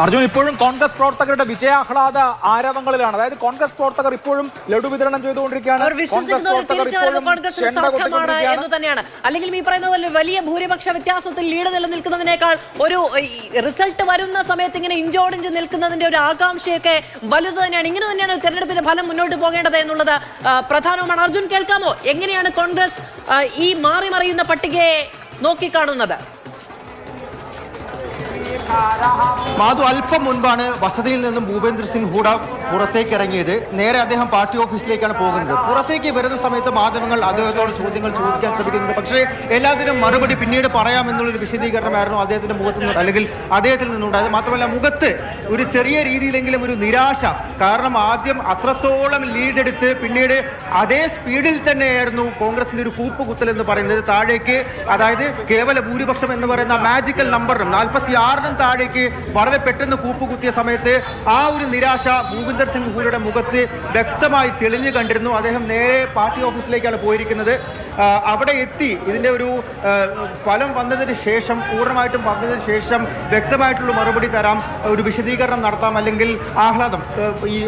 അർജുൻ ഇപ്പോഴും കോൺഗ്രസ് പ്രവർത്തകരുടെ വിജയാഹ്ലാദ ആരവങ്ങളിലാണ്. അതായത് കോൺഗ്രസ് പ്രവർത്തകർ ഇപ്പോഴും ലഡു വിതരണം ചെയ്തുകൊണ്ടിരിക്കുകയാണ്. കോൺഗ്രസ് പ്രവർത്തകർ ഇപ്പോഴും അല്ലെങ്കിൽ ഈ പറയുന്ന പോലെ വലിയ ഭൂരിപക്ഷ വ്യത്യാസത്തിൽ ലീഡ് നിലനിൽക്കുന്നതിനേക്കാൾ ഒരു റിസൾട്ട് വരുന്ന സമയത്ത് ഇങ്ങനെ ഇഞ്ചോടിഞ്ച് നിൽക്കുന്നതിന്റെ ഒരു ആകാംക്ഷയൊക്കെ വലുത് തന്നെയാണ്. ഇങ്ങനെ തന്നെയാണ് തെരഞ്ഞെടുപ്പിന്റെ ഫലം മുന്നോട്ട് പോകേണ്ടത് എന്നുള്ളത് പ്രധാനമാണ്. അർജുൻ കേൾക്കാമോ? എങ്ങനെയാണ് കോൺഗ്രസ് ഈ മാറി മറിയുന്ന പട്ടികയെ നോക്കിക്കാണുന്നത്? മാധു അല്പം മുൻപാണ് വസതിയിൽ നിന്നും ഭൂപേന്ദ്ര സിംഗ് ഹൂഡ പുറത്തേക്ക് ഇറങ്ങിയത് നേരെ അദ്ദേഹം പാർട്ടി ഓഫീസിലേക്കാണ് പോകുന്നത്. പുറത്തേക്ക് വരുന്ന സമയത്ത് മാധ്യമങ്ങൾ അദ്ദേഹത്തോട് ചോദ്യങ്ങൾ ചോദിക്കാൻ ശ്രമിക്കുന്നുണ്ട്. പക്ഷേ എല്ലാത്തിനും മറുപടി പിന്നീട് പറയാമെന്നുള്ളൊരു വിശദീകരണമായിരുന്നു അദ്ദേഹത്തിന്റെ മുഖത്ത് നിന്ന് അല്ലെങ്കിൽ അദ്ദേഹത്തിൽ നിന്നുണ്ടായത്. മാത്രമല്ല മുഖത്ത് ഒരു ചെറിയ രീതിയിലെങ്കിലും ഒരു നിരാശ. കാരണം ആദ്യം അത്രത്തോളം ലീഡെടുത്ത് പിന്നീട് അതേ സ്പീഡിൽ തന്നെയായിരുന്നു കോൺഗ്രസിന്റെ ഒരു കൂപ്പ് കുത്തൽ എന്ന് പറയുന്നത്. താഴേക്ക് അതായത് കേവല ഭൂരിപക്ഷം എന്ന് പറയുന്ന മാജിക്കൽ നമ്പറിനും നാൽപ്പത്തി ആറിനും താഴേക്ക് വളരെ പെട്ടെന്ന് കൂപ്പ് കുത്തിയ സമയത്ത് ആ ഒരു നിരാശ ഭൂപിന്ദർ സിംഗ് ഹൂരയുടെ മുഖത്ത് വ്യക്തമായി തെളിഞ്ഞു കണ്ടിരുന്നു. അദ്ദേഹം നേരെ പാർട്ടി ഓഫീസിലേക്കാണ് പോയിരിക്കുന്നത്. അവിടെ എത്തി. ഇതിന്റെ ഒരു ഫലം വന്നതിന് ശേഷം പൂർണമായിട്ടും വന്നതിന് ശേഷം വ്യക്തമായിട്ടുള്ള മറുപടി തരാം. ഒരു വിശദീകരണം നടത്താം. അല്ലെങ്കിൽ ആഹ്ലാദം. ഈ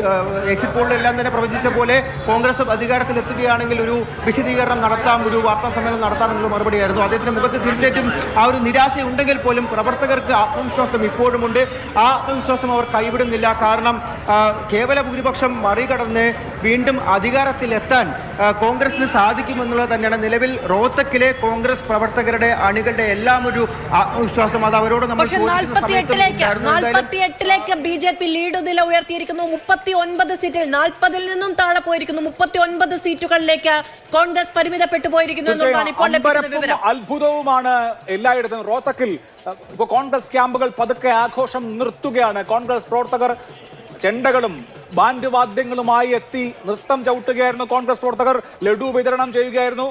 എക്സിറ്റ് പോളിലെല്ലാം തന്നെ പ്രവചിച്ച പോലെ കോൺഗ്രസ് അധികാരത്തിൽ എത്തുകയാണെങ്കിൽ ഒരു വിശദീകരണം നടത്താം. ഒരു വാർത്താ സമ്മേളനം നടത്താം എന്നുള്ള മറുപടിയായിരുന്നു അദ്ദേഹത്തിന്റെ മുഖത്ത് തീർച്ചയായിട്ടും ആ ഒരു നിരാശ ഉണ്ടെങ്കിൽ പോലും പ്രവർത്തകർക്ക് ആത്മവിശ്വാസം ഇപ്പോഴുമുണ്ട് ആ ആത്മവിശ്വാസം അവർ കൈവിടുന്നില്ല. കാരണം കേവല ഭൂരിപക്ഷം മറികടന്ന് വീണ്ടും അധികാരത്തിലെത്താൻ കോൺഗ്രസിന് സാധിക്കുമെന്നുള്ളത് തന്നെയാണ് നിലവിൽ റോത്തക്കിലെ കോൺഗ്രസ് പ്രവർത്തകരുടെ അണികളുടെ എല്ലാം ഒരു ആത്മവിശ്വാസം അത് അവരോട് നമ്മൾ പക്ഷെ ചോദിക്കുന്ന നാൽപ്പത്തി സമയത്തും എട്ടിലേക്ക് ഉണ്ടായിരുന്നു. എന്തായാലും ബി ജെ പി ലീഡ് നില ഉയർത്തിയിരിക്കുന്നു. മുപ്പത്തി ഒൻപത് സീറ്റിൽ നാൽപ്പതിൽ നിന്നും താഴെ പോയിരിക്കുന്നു. മുപ്പത്തി ഒൻപത് സീറ്റുകളിലേക്ക് കോൺഗ്രസ് പരിമിതപ്പെട്ടു പോയിരിക്കുന്നു എന്നുള്ളതാണ് ഇപ്പോൾ അത്ഭുതവുമാണ് എല്ലായിടത്തും. റോത്തക്കിൽ ഇപ്പൊ കോൺഗ്രസ് ക്യാമ്പുകൾ പതുക്കെ ആഘോഷം നിർത്തുകയാണ്. കോൺഗ്രസ് പ്രവർത്തകർ ചെണ്ടകളും ബാൻഡ് വാദ്യങ്ങളുമായി എത്തി നൃത്തം ചവിട്ടുകയായിരുന്നു കോൺഗ്രസ് പ്രവർത്തകർ. ലഡു വിതരണം ചെയ്യുകയായിരുന്നു.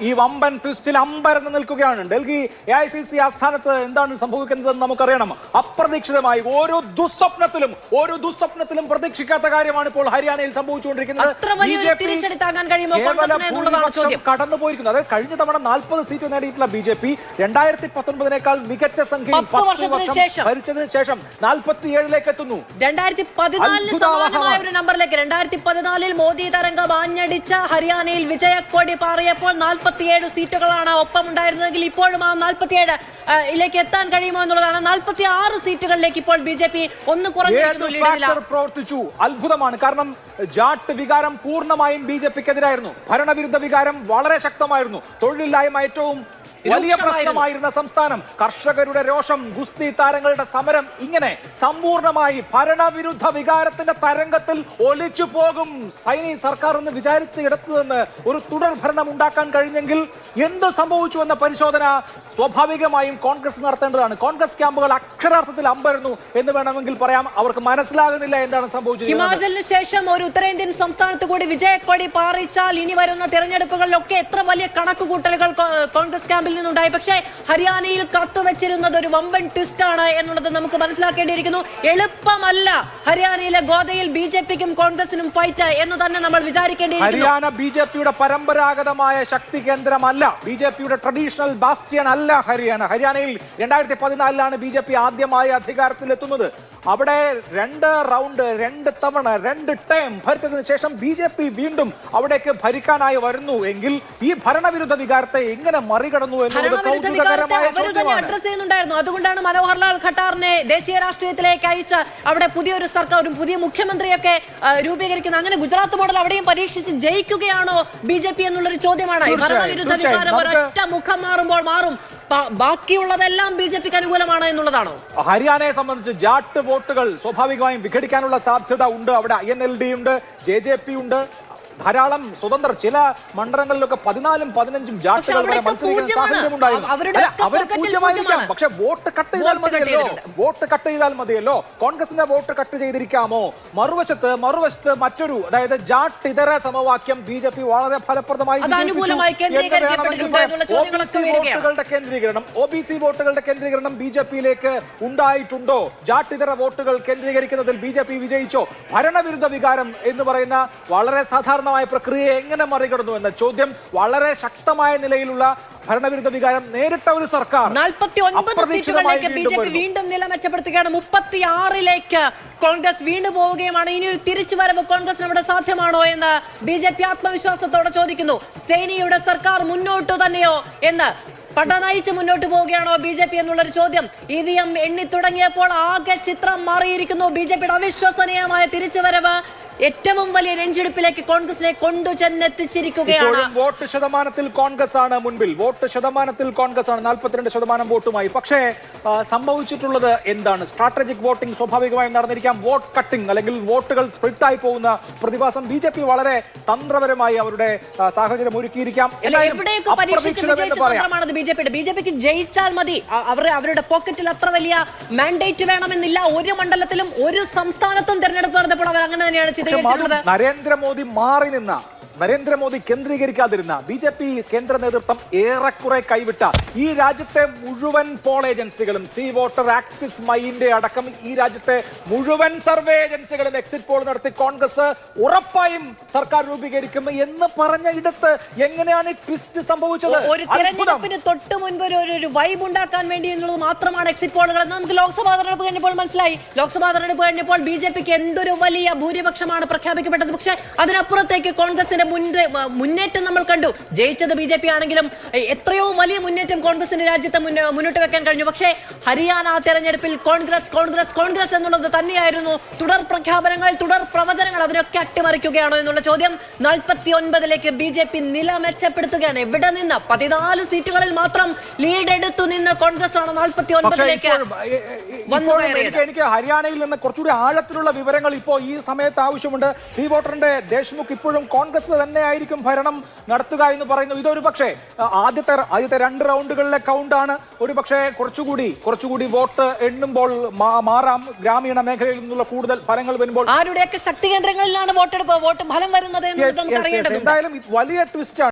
ഈ വമ്പൻ ട്വിസ്റ്റിൽ അമ്പരന്ന് നിൽക്കുകയാണ്. Delhi A I C C ആസ്ഥാനത്ത് എന്താണ് സംഭവിക്കുന്നതെന്ന് നമുക്കറിയണം. അപ്രതീക്ഷിതമായി ഓരോ ദുസ്വപ്നത്തിലും ഓരോ ദുസ്വപ്നത്തിലും പ്രതീക്ഷിക്കാത്ത കാര്യമാണ് ഇപ്പോൾ ഹരിയാനയിൽ സംഭവിച്ചുകൊണ്ടിരിക്കുന്നത്. അത്ര വലിയൊരു BJP തിരിച്ചടിത്താകാൻ കഴിയുമോ? എന്നുള്ളതാണ് ചോദ്യം കടന്നു പോയിരിക്കുന്നു അതായത് കഴിഞ്ഞ തവണ നാൽപ്പത് സീറ്റ് നേടിയിട്ടുള്ള ബി ജെ പി രണ്ടായിരത്തി പത്തൊൻപതിനേക്കാൾ മികച്ച സംഖ്യയിൽ പത്ത് വർഷം. ഭരിച്ചതിന് ശേഷം നാൽപ്പത്തി ഏഴിലേക്ക് എത്തുന്നു. രണ്ടായിരത്തി പതിനാലിന് അത്ഭുതാവഹമാണ്. സമാനമായ ഒരു നമ്പറിലേക്ക്. രണ്ടായിരത്തി പതിനാലിൽ മോദി തരംഗം ആഞ്ഞടിച്ച ഹരിയാനയിൽ വിജയക്കൊടി പാറിയപ്പോൾ നാൽപ്പത്തിയേഴ് സീറ്റുകളാണ് ഒപ്പം ഉണ്ടായിരുന്നതെങ്കിൽ ഇപ്പോഴും ആ നാൽപ്പത്തിയേഴ് ിലേക്ക് എത്താൻ കഴിയുമോ എന്നുള്ളതാണ്. നാൽപ്പത്തി ആറ് സീറ്റുകളിലേക്ക് ഇപ്പോൾ ബി ജെ പി ഒന്ന് പ്രവർത്തിച്ചു? അത്ഭുതമാണ്. കാരണം ജാട്ട് വികാരം പൂർണമായും ബി ജെ പിക്കെതിരായിരുന്നു. ഭരണവിരുദ്ധ വികാരം വളരെ ശക്തമായിരുന്നു. തൊഴിലില്ലായ്മ ഏറ്റവും വലിയ പ്രശ്നമായിരുന്ന സംസ്ഥാനം. കർഷകരുടെ രോഷം ഗുസ്തി താരങ്ങളുടെ സമരം ഇങ്ങനെ സമ്പൂർണമായി ഭരണവിരുദ്ധ വികാരത്തിന്റെ തരംഗത്തിൽ ഒലിച്ചു പോകും. സൈനി സർക്കാർ എന്ന് വിചാരിച്ച് ഇടത്തു നിന്ന് ഒരു തുടർ ഭരണം ഉണ്ടാക്കാൻ കഴിഞ്ഞെങ്കിൽ എന്ത് സംഭവിച്ചു എന്ന പരിശോധന സ്വാഭാവികമായും കോൺഗ്രസ് നടത്തേണ്ടതാണ്. കോൺഗ്രസ് ക്യാമ്പുകൾ അക്ഷരാർത്ഥത്തിൽ അമ്പരുന്നു എന്ന് വേണമെങ്കിൽ പറയാം. അവർക്ക് മനസ്സിലാകുന്നില്ല എന്താണ് സംഭവിച്ചത് ഹിമാചലിന് ശേഷം ഒരു ഉത്തരേന്ത്യൻ സംസ്ഥാനത്ത് കൂടി വിജയക്കൊടി പാറിച്ചാൽ ഇനി വരുന്ന തെരഞ്ഞെടുപ്പുകളിലൊക്കെ എത്ര വലിയ കണക്കുകൂട്ടലുകൾ കോൺഗ്രസ് ക്യാമ്പിൽ നിന്നുണ്ടായി. പക്ഷേ ഹരിയാനയിൽ കത്തുവച്ചിരുന്നത് ഒരു വമ്പൻ ട്വിസ്റ്റ് ആണ് എന്നുള്ളത് നമുക്ക് മനസ്സിലാക്കേണ്ടിയിരിക്കുന്നു. എളുപ്പമല്ല ഹരിയാനയിലെ ഗോദയിൽ ബി ജെ പിക്കും കോൺഗ്രസിനും ഫൈറ്റ് എന്ന് തന്നെ നമ്മൾ വിചാരിക്കേണ്ടിയിരിക്കുന്നു. ഹരിയാന ബി ജെ പിയുടെ പരമ്പരാഗതമായ ശക്തി കേന്ദ്രമല്ല. ബി ജെ പിയുടെ ട്രഡീഷണൽ ബാസ്റ്റിയൻ അല്ല ഹരിയാന. ഹരിയാനയിൽ രണ്ടായിരത്തി പതിനാലിലാണ് ബി ജെ പി ആദ്യമായി അധികാരത്തിലെത്തുന്നത്. അവിടെ രണ്ട് റൗണ്ട് രണ്ട് തവണ രണ്ട് ടൈം ഭരിച്ചതിന് ശേഷം ബി ജെ പി വീണ്ടും അവിടേക്ക് ഭരിക്കാനായി വരുന്നു. എങ്കിൽ ഈ ഭരണവിരുദ്ധ വികാരത്തെ എങ്ങനെ മറികടന്നു അഡ്രസ് ചെയ്യുന്നുണ്ടായിരുന്നു. അതുകൊണ്ടാണ് മനോഹർലാൽ ഖട്ടാറിനെ ദേശീയ രാഷ്ട്രീയത്തിലേക്ക് അയച്ച് അവിടെ പുതിയൊരു സർക്കാരും ഒരു പുതിയ മുഖ്യമന്ത്രിയൊക്കെ രൂപീകരിക്കുന്നത്. അങ്ങനെ ഗുജറാത്ത് മോഡൽ അവിടെയും പരീക്ഷിച്ച് ജയിക്കുകയാണോ ബി ജെ പി എന്നുള്ളൊരു ചോദ്യമാണ്. ഒറ്റ ഭരണവിരുദ്ധ. വികാരം ഒരൊറ്റ മുഖം മാറുമ്പോൾ മാറും. ബാക്കിയുള്ളതെല്ലാം ബി ജെ പിക്ക് അനുകൂലമാണ് എന്നുള്ളതാണോ? ഹരിയാനയെ സംബന്ധിച്ച് ജാട്ട് വോട്ടുകൾ സ്വാഭാവികമായും വിഘടിക്കാനുള്ള സാധ്യത ഉണ്ട്. അവിടെ ഐ എൻ എൽ ഡി ഉണ്ട് ജെ ജെ പി ഉണ്ട്. ധാരാളം സ്വതന്ത്ര ചില മണ്ഡലങ്ങളിലൊക്കെ പതിനാലും പതിനഞ്ചും ജാട്ടുകൾ വരെ മത്സരിക്കുന്ന സാഹചര്യമുണ്ടായിരുന്നു. അവർ പൂജ്യമായിരിക്കാം. പക്ഷെ വോട്ട് കട്ട് ചെയ്താൽ മതിയല്ലോ. വോട്ട് കട്ട് ചെയ്താൽ മതിയല്ലോ. കോൺഗ്രസിന്റെ വോട്ട് കട്ട് ചെയ്തിരിക്കാമോ? മറുവശത്ത് മറുവശത്ത് മറ്റൊരു അതായത് ജാട്ട് ഇതര സമവാക്യം ബി ജെ പി വളരെ ഫലപ്രദമായി. വോട്ടുകളുടെ കേന്ദ്രീകരണം ഒ ബി സി വോട്ടുകളുടെ കേന്ദ്രീകരണം ബി ജെ പിയിലേക്ക് ഉണ്ടായിട്ടുണ്ടോ? ജാട്ടിതര വോട്ടുകൾ കേന്ദ്രീകരിക്കുന്നതിൽ ബി ജെ പി വിജയിച്ചോ? ഭരണവിരുദ്ധ വികാരം എന്ന് പറയുന്ന വളരെ സാധാരണ സമ്പൂർണമായ പ്രക്രിയയെ എങ്ങനെ മറികടന്നു എന്ന ചോദ്യം വളരെ ശക്തമായ നിലയിലുള്ള ഭരണവിരുദ്ധ വികാരം നേരിട്ട ഒരു സർക്കാർ നാൽപ്പത്തി ഒൻപത് സീറ്റുകളിലേക്ക് ബി വീണ്ടും ജെ പി വരുന്നു. വീണ്ടും നില മെച്ചപ്പെടുത്തുകയാണ്. മുപ്പത്തി ആറിലേക്ക് കോൺഗ്രസ് വീണ്ടും പോവുകയുമാണ്. ഇനി ഒരു തിരിച്ചുവരവ് കോൺഗ്രസ് നമ്മുടെ സാധ്യമാണോ എന്ന് ബി ജെ പി ആത്മവിശ്വാസത്തോടെ ചോദിക്കുന്നു. സേനയുടെ സർക്കാർ മുന്നോട്ടു തന്നെയോ എന്ന് പടനയിച്ച് മുന്നോട്ട് പോവുകയാണോ ബി ജെ പി എന്നുള്ളൊരു ചോദ്യം. ഇ വി എം എണ്ണി തുടങ്ങിയപ്പോൾ ആകെ ചിത്രം മാറിയിരിക്കുന്നു. ബി ജെ പിയുടെ അവിശ്വസനീയമായ തിരിച്ചുവരവ് ഏറ്റവും വലിയ രഞ്ജെടുപ്പിലേക്ക് കോൺഗ്രസിനെ കൊണ്ടുചെന്നെത്തിച്ചിരിക്കുകയാണ്. വോട്ട് ശതമാനത്തിൽ കോൺഗ്രസ് ആണ് മുൻപിൽ. വോട്ട് ശതമാനത്തിൽ കോൺഗ്രസ് ആണ് നാൽപ്പത്തിരണ്ട് ശതമാനം വോട്ടുമായി. പക്ഷേ സംഭവിച്ചിട്ടുള്ളത് എന്താണ്? സ്ട്രാറ്റജിക് വോട്ടിംഗ് സ്വാഭാവികമായും നടന്നിരിക്കാം. വോട്ട് കട്ടിംഗ് അല്ലെങ്കിൽ വോട്ടുകൾ സ്പ്ലിറ്റായി പോകുന്ന പ്രതിഭാസം ബി ജെ പി വളരെ തന്ത്രപരമായി അവരുടെ സാഹചര്യം ഒരുക്കിയിരിക്കാം. ബി ജെ പിക്ക് ജയിച്ചാൽ മതി. അവർ അവരുടെ പോക്കറ്റിൽ അത്ര വലിയ മാൻഡേറ്റ് വേണമെന്നില്ല. ഒരു മണ്ഡലത്തിലും ഒരു സംസ്ഥാനത്തും തിരഞ്ഞെടുപ്പ് നടന്നപ്പോൾ അവർ അങ്ങനെ തന്നെയാണ് പക്ഷെ നരേന്ദ്രമോദി മാറി നിന്ന നരേന്ദ്രമോദി കേന്ദ്രീകരിക്കാതിരുന്ന ബി ജെ പി കേന്ദ്ര നേതൃത്വം ഏറെക്കുറെ കൈവിട്ട ഈ രാജ്യത്തെ മുഴുവൻ പോൾ ഏജൻസികളും സി വോട്ടർ ആക്സിസ് മൈൻഡ് അടക്കം ഈ രാജ്യത്തെ മുഴുവൻ സർവേ ഏജൻസികളും എക്സിറ്റ് പോൾ നടത്തി കോൺഗ്രസ് ഉറപ്പായും സർക്കാർ രൂപീകരിക്കും എന്ന് പറഞ്ഞ ഇടത്ത് എങ്ങനെയാണ് ട്വിസ്റ്റ് സംഭവിച്ചത്? ഒരു തെരഞ്ഞെടുപ്പിന് തൊട്ട് മുൻപ് ഒരു വൈബ് ഉണ്ടാക്കാൻ വേണ്ടി എന്നുള്ളത് മാത്രമാണ് എക്സിറ്റ് പോളുകൾ എന്ന് നമുക്ക് ലോക്സഭാ തെരഞ്ഞെടുപ്പ് കഴിഞ്ഞപ്പോൾ മനസ്സിലായി. ലോക്സഭാ തെരഞ്ഞെടുപ്പ് കഴിഞ്ഞപ്പോൾ ബി ജെ പിക്ക് എന്തൊരു വലിയ ഭൂരിപക്ഷമാണ് പ്രഖ്യാപിക്കപ്പെട്ടത്. പക്ഷേ അതിനപ്പുറത്തേക്ക് കോൺഗ്രസിന്റെ മുൻപ് മുന്നേറ്റം നമ്മൾ കണ്ടു. ജയിച്ചത് ബി ജെ പി ആണെങ്കിലും എത്രയോ വലിയ മുന്നേറ്റം കോൺഗ്രസിന്റെ രാജ്യത്തെ മുന്ന- മുന്നോട്ട് വെക്കാൻ കഴിഞ്ഞു. പക്ഷേ ഹരിയാന തെരഞ്ഞെടുപ്പിൽ കോൺഗ്രസ് കോൺഗ്രസ് കോൺഗ്രസ് എന്നുള്ളത് തന്നെയായിരുന്നു. തുടർ പ്രഖ്യാപനങ്ങൾ തുടർ പ്രവചനങ്ങൾ അതിനൊക്കെ അട്ടിമറിക്കുകയാണോ എന്നുള്ള ചോദ്യം നാൽപ്പത്തി ഒൻപതിലേക്ക് ബി ജെ പി നില മെച്ചപ്പെടുത്തുകയാണ്. എവിടെ നിന്ന്? പതിനാല് സീറ്റുകളിൽ മാത്രം ലീഡ് എടുത്തു നിന്ന് കോൺഗ്രസ് ആണ് നാൽപ്പത്തി ഒൻപതിലേക്ക് എനിക്ക് ഹരിയാനയിൽ നിന്ന് കുറച്ചുകൂടി ആഴത്തിലുള്ള വിവരങ്ങൾ ഇപ്പോൾ ഈ സമയത്ത് ആവശ്യമുണ്ട്. സി വോട്ടറിന്റെ ദേശ്മുഖ് ഇപ്പോഴും കോൺഗ്രസ് തന്നെ ആയിരിക്കും ഭരണം നടത്തുക എന്ന് പറയുന്നു. ഇതൊരു പക്ഷേ ആദ്യത്തെ ആദ്യത്തെ രണ്ട് റൗണ്ടുകളിലെ കൗണ്ടാണ് ഒരു പക്ഷേ കുറച്ചുകൂടി കുറച്ചുകൂടി വോട്ട് എണ്ണുമ്പോൾ മാറാം. ഗ്രാമീണ മേഖലയിൽ നിന്നുള്ള കൂടുതൽ ഫലങ്ങൾ വരുമ്പോൾ ആരുടെയൊക്കെ ശക്തി കേന്ദ്രങ്ങളിലാണ് വോട്ടെടുപ്പ് വോട്ട് ഫലം വരുന്നത് എന്തായാലും വലിയ ട്വിസ്റ്റ്